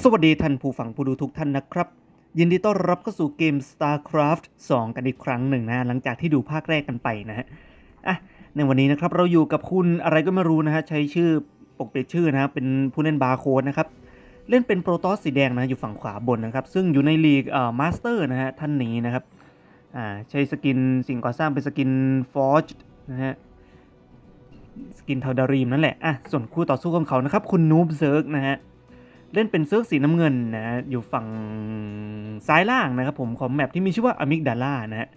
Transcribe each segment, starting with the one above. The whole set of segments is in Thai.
สวัสดีท่านผู้ฟังผู้ดูทุกท่านนะครับ ยินดีต้อนรับเข้าสู่เกม StarCraft 2 กันอีกครั้งหนึ่งนะหลังจากที่ดูภาคแรกกันไปนะฮะอะในวันนี้นะครับเราอยู่กับคุณอะไรก็ไม่รู้นะฮะใช้ชื่อปกปิดชื่อนะฮะเป็นผู้เล่นบาร์โค้ดนะครับ เล่นเป็นโปรตอสสีแดงนะอยู่ฝั่งขวาบนนะครับ ซึ่งอยู่ในลีกเอ่อมาสเตอร์นะฮะท่านนี้นะครับอ่าใช้สกินสิ่งก่อสร้างเป็นสกินฟอร์จนะฮะสกินเทาดารีมนั่นแหละอะส่วนคู่ต่อสู้ของเขานะครับคุณนูบเซิร์กนะฮะ เล่นเป็นเซิร์กสีน้ำเงินนะฮะอยู่ฝั่งซ้ายล่างนะครับผมของแมปที่มีชื่อว่าอ m มิกดาล่านะฮะ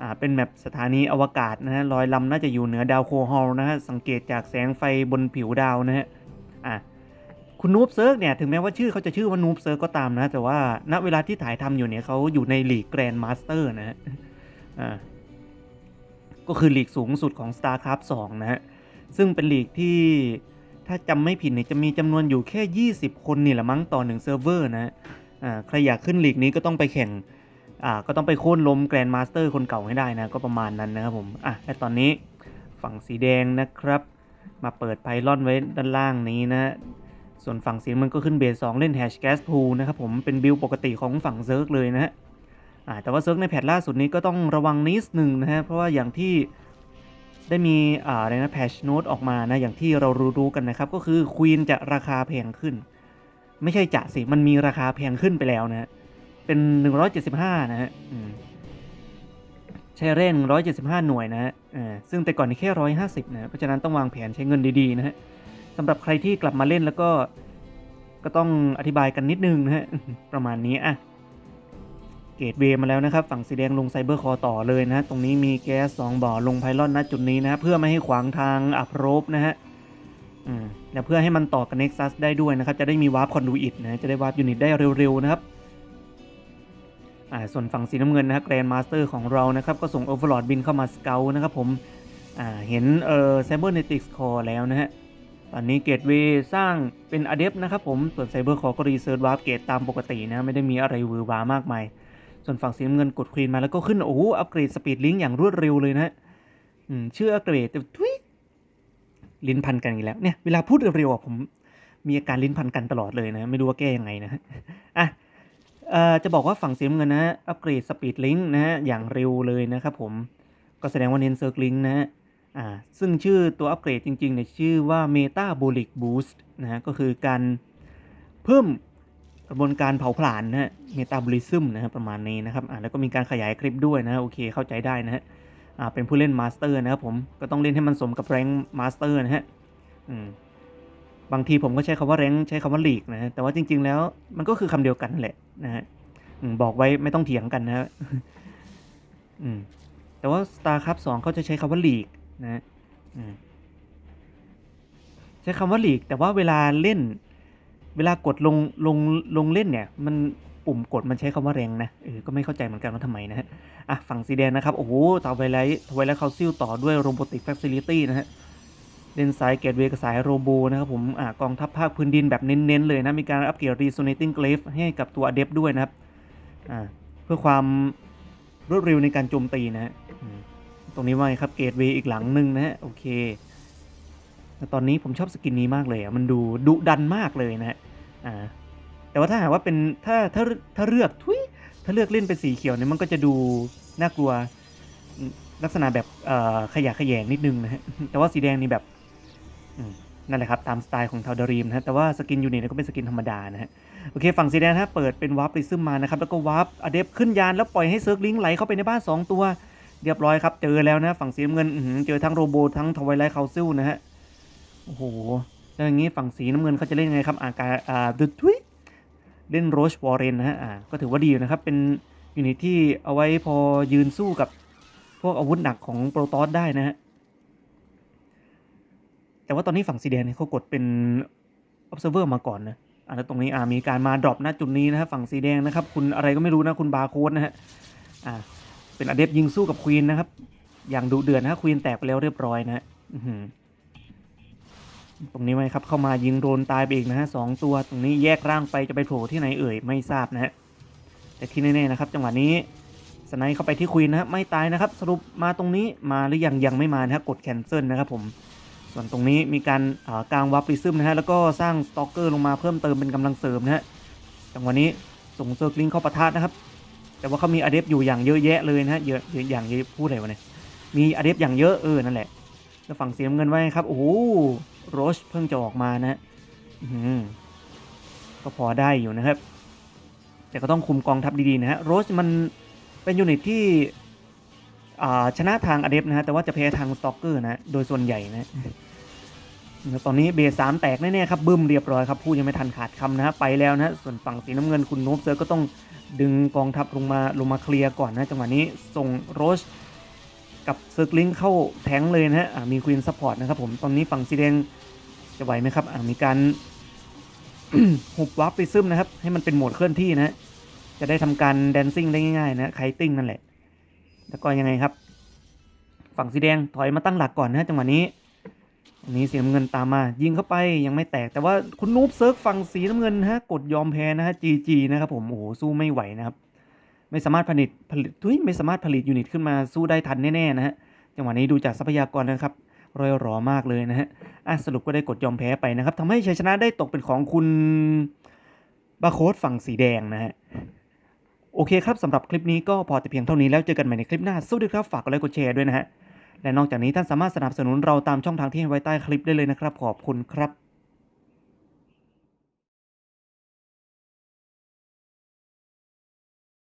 อ่าเป็นแมปสถานีอวกาศนะฮะลอยลำน่าจะอยู่เหนือดาวโคฮอลนะฮะสังเกตจากแสงไฟบนผิวดาวนะฮะอะคุณนูบเซิร์กเนี่ยถึงแม้ว่าชื่อเขาจะชื่อว่านูบเซิร์กก็ตามนะ แต่ว่าณเวลาที่ถ่ายทำอยู่เนี่ยเขาอยู่ในลีกแกรนด์มาสเตอร์นะฮะอ่าก็คือลีกสูงสุดของ StarCraft 2 นะฮะซึ่งเป็นลีกที่ ถ้าจำไม่ผิดเนี่ยจะมีจำนวนอยู่แค่ 20 คนนี่แหละมั้งต่อหนึ่งเซิร์ฟเวอร์นะฮะอ่าใครอยากขึ้นลีกนี้ก็ต้องไปแข่งอ่าก็ต้องไปโค่นล้มแกรนด์มาสเตอร์คนเก่าให้ได้นะ ก็ประมาณนั้นนะครับผมอะและตอนนี้ฝั่งสีแดงนะครับ มาเปิดไพลอนไว้ด้านล่างนี้นะส่วนฝั่งสีมันก็ขึ้นเบสสองเล่นแฮชแกสพูนะครับผมเป็นบิลปกติของฝั่งเซิร์กเลยนะฮะอ่าแต่ว่าเซิร์กในแพทล่าสุดนี้ก็ต้องระวังนิดหนึ่งนะฮะเพราะว่าอย่างที่ ได้มีอ่าอะไรนะแพชโนตออกมานะอย่างที่เรารู้ๆกันนะครับ ก็คือควีนจะราคาแพงขึ้น ไม่ใช่จะสิ มันมีราคาแพงขึ้นไปแล้วนะเป็น 175 นะฮะใช้เร่น175 หน่วยนะฮะอ่าซึ่งแต่ก่อนนี่แค่ 150 นะเพราะฉะนั้นต้องวางแผนใช้เงินดีๆนะฮะสำหรับใครที่กลับมาเล่นแล้วก็ก็ต้องอธิบายกันนิดนึงนะฮะประมาณนี้อะ เกตเวย์มาแล้วนะครับ ฝั่งสีแดงลงไซเบอร์คอต่อเลยนะ ตรงนี้มีแก๊ส2บ่อลงไพลอนณจุดนี้นะเพื่อไม่ให้ขวางทางอัพโรบนะฮะอืมและเพื่อให้มันต่อกับ Nexus ได้ด้วยนะครับ จะได้มีวาร์ปคอนดูอิตนะจะได้วาร์ปยูนิตได้เร็วๆนะครับอ่าส่วนฝั่งสีน้ำเงินนะฮะแกรนด์มาสเตอร์ของเรานะครับ ก็ส่งโอเวอร์ลอดบินเข้ามาสเกลนะครับผมอ่าเห็นเอ่อไซเบอร์เนติกส์คอแล้วนะฮะตอนนี้เกตเวย์สร้างเป็นอเดฟนะครับผมส่วนไซเบอร์คอก็รีเซิร์ชวาร์ปเกตตามปกตินะไม่ได้มีอะไรวือวามากมาย ส่วนฝั่งสีน้ำเงินกดควีนมาแล้วก็ขึ้น โอ้โหอัปเกรดสปีดลิงอย่างรวดเร็วเลยนะฮะชื่ออัปเกรดแต่ทุยลิ้นพันกันอีกแล้วเนี่ยเวลาพูดเร็วๆผมมีอาการลิ้นพันกันตลอดเลยนะไม่รู้ว่าแก้ยังไงนะอะจะบอกว่าฝั่งสีน้ำเงินนะอัปเกรดสปีดลิงนะฮะอย่างเร็วเลยนะครับผมก็แสดงว่าเน้นเซิร์กลิงนะฮะอ่าซึ่งชื่อตัวอัปเกรดจริงๆเนี่ยชื่อว่า Metabolic Boost นะฮะก็คือการเพิ่ม กระบวนการเผาผลาญนะฮะเมตาบอลิซึมนะฮะประมาณนี้นะครับอ่าแล้วก็มีการขยายคลิปด้วยนะฮะโอเคเข้าใจได้นะฮะอ่าเป็นผู้เล่นมาสเตอร์นะครับผมก็ต้องเล่นให้มันสมกับแรงมาสเตอร์นะฮะอืมบางทีผมก็ใช้คำว่าแรงใช้คำว่าลีกนะฮะแต่ว่าจริง ๆ แล้วมันก็คือคำเดียวกันแหละนะฮะอืมบอกไว้ไม่ต้องเถียงกันนะฮะอืมแต่ว่า StarCraft 2เขาจะใช้คำว่าลีกนะฮะใช้คำว่าลีกแต่ว่าเวลาเล่น เวลากดลงลงลงเล่นเนี่ย มันปุ่มกดมันใช้คำว่าแรงนะเออก็ไม่เข้าใจเหมือนกันว่าทำไมนะฮะอะฝั่งสีแดงนะครับ โอ้โหทาวไวไลท์ทวไวไลท์คาซิลต่อด้วยโรบอติกแฟซิลิตี้นะฮะเลนสายเกตเวกับสายโรโบนะครับผมอะกองทัพภาคพื้นดินแบบเน้นๆเลยนะ มีการอัปเกรดรีโซเนตติ้งเกรฟให้กับตัวเดฟด้วยนะครับอ่าเพื่อความรวดเร็วในการโจมตีนะฮะตรงนี้ว่าไงครับเกตเวอีกหลังหนึ่งนะฮะโอเค แต่ตอนนี้ผมชอบสกินนี้มากเลยอะมันดูดุดันมากเลยนะฮะอ่าแต่ว่าถ้าหากว่าเป็นถ้าถ้าถ้าเลือกทุยถ้าเลือกเล่นเป็นสีเขียวเนี่ยมันก็จะดูน่ากลัวลักษณะแบบขยะแขยงนิดนึงนะฮะแต่ว่าสีแดงนี่แบบนั่นแหละครับตามสไตล์ของทาวดารีมนะฮะแต่ว่าสกินยูนิตนี่ก็เป็นสกินธรรมดานะฮะโอเคฝั่งสีแดงนะฮะเปิดเป็นวาร์ปริซึมมานะครับแล้วก็วาร์ปอเดฟขึ้นยานแล้วปล่อยให้เซิร์กลิงไหลเข้าไปในบ้าน 2 ตัว เรียบร้อยครับ เจอแล้วนะฝั่งสีเงินเจอทั้งโรโบทั้งทวายไลท์คาซิลนะฮะ โอ้โหแล้วอย่างนี้ฝั่งสีน้ำเงินเขาจะเล่นยังไงครับ อาการอ่าดุทุยเล่นโรชวอร์เรนนะฮะอ่าก็ถือว่าดีอยู่นะครับ เป็นยูนิตที่เอาไว้พอยืนสู้กับพวกอาวุธหนักของโปรตอสได้นะฮะ แต่ว่าตอนนี้ฝั่งสีแดงเนี่ยเขากดเป็น observer มาก่อนนะอ่าแล้วตรงนี้อ่ามีการมาดรอปหน้าจุดนี้นะฮะฝั่งสีแดงนะครับ คุณอะไรก็ไม่รู้นะคุณบาโค้ดนะฮะอ่าเป็นอเดฟยิงสู้กับควีนนะครับ อย่างดุเดือดนะฮะควีนแตกไปแล้วเรียบร้อยนะฮะอือ ตรงนี้ไหมครับเข้ามายิงโดนตายไปอีกนะฮะสองตัวตรงนี้แยกร่างไปจะไปโผล่ที่ไหนเอ่ยไม่ทราบนะฮะแต่ที่แน่ๆนะครับ จังหวะนี้สไนเข้าไปที่ควีนนะฮะไม่ตายนะครับ สรุปมาตรงนี้มาหรือยังยังไม่มานะฮะกดแคนเซิลนะครับผมส่วนตรงนี้มีการอ่างวับริซึมนะฮะแล้วก็สร้างสตอกเกอร์ลงมาเพิ่มเติมเป็นกำลังเสริมนะฮะจังหวะนี้ส่งเซอร์กลิงเข้าปะทะนะครับแต่ว่าเขามีอเดฟอยู่อย่างเยอะแยะเลยนะฮะเยอะอย่างเยอะพูดอะไรวะเนี่ยมีอเดฟอย่างเยอะเออนั่นแหละแล้วฝั่งเสียเงินไว้ครับโอ้โห โรชเพิ่งจะออกมานะฮะอื้อหือก็พอได้อยู่นะครับ แต่ก็ต้องคุมกองทัพดี ๆ นะฮะโรชมันเป็นยูนิตที่ชนะทางอเดฟนะฮะแต่ว่าจะแพ้ทางสตอกเกอร์นะ โดยส่วนใหญ่นะตอนนี้เบสสามแตกแน่ๆครับบึ้มเรียบร้อยครับพูดยังไม่ทันขาดคำนะฮะไปแล้วนะฮะส่วนฝั่งสีน้ำเงินคุณโนบเซอร์ก็ต้องดึงกองทัพลงมาลงมาเคลียร์ก่อนนะจังหวะนี้ส่งโรช กับเซอร์กลิงเข้าแทงเลยนะฮะอ่ามีควีนซัพพอร์ตนะครับผมตอนนี้ฝั่งสีแดงจะไหวไหมครับอ่ามีการหุบวับไปซึมนะครับ ให้มันเป็นโหมดเคลื่อนที่นะฮะจะได้ทำการแดนซิ่งได้ง่ายๆนะไคติ้งนั่นแหละ แล้วก็ยังไงครับ ฝั่งสีแดงถอยมาตั้งหลักก่อนนะฮะจังหวะนี้ อันนี้สีน้ำเงินตามมา ยิงเข้าไปยังไม่แตก แต่ว่าคุณนูบเซิร์ฟฝั่งสีน้ำเงินฮะกดยอมแพ้นะฮะ GG นะครับผมโอ้โหสู้ไม่ไหวนะครับ ไม่สามารถผลิตผลิตทุยไม่สามารถผลิตยูนิตขึ้นมาสู้ได้ทันแน่ๆนะฮะจังหวะนี้ดูจากทรัพยากรนะครับรอยหรอมากเลยนะฮะอะสรุปก็ได้กดยอมแพ้ไปนะครับทำให้ชัยชนะได้ตกเป็นของคุณบาโคสฝั่งสีแดงนะฮะโอเคครับสำหรับคลิปนี้ก็พอแต่เพียงเท่านี้แล้วเจอกันใหม่ในคลิปหน้าสวัสดีครับฝากกดไลค์กดแชร์ด้วยนะฮะและนอกจากนี้ท่านสามารถสนับสนุนเราตามช่องทางที่ให้ไว้ใต้คลิปได้เลยนะครับขอบคุณครับ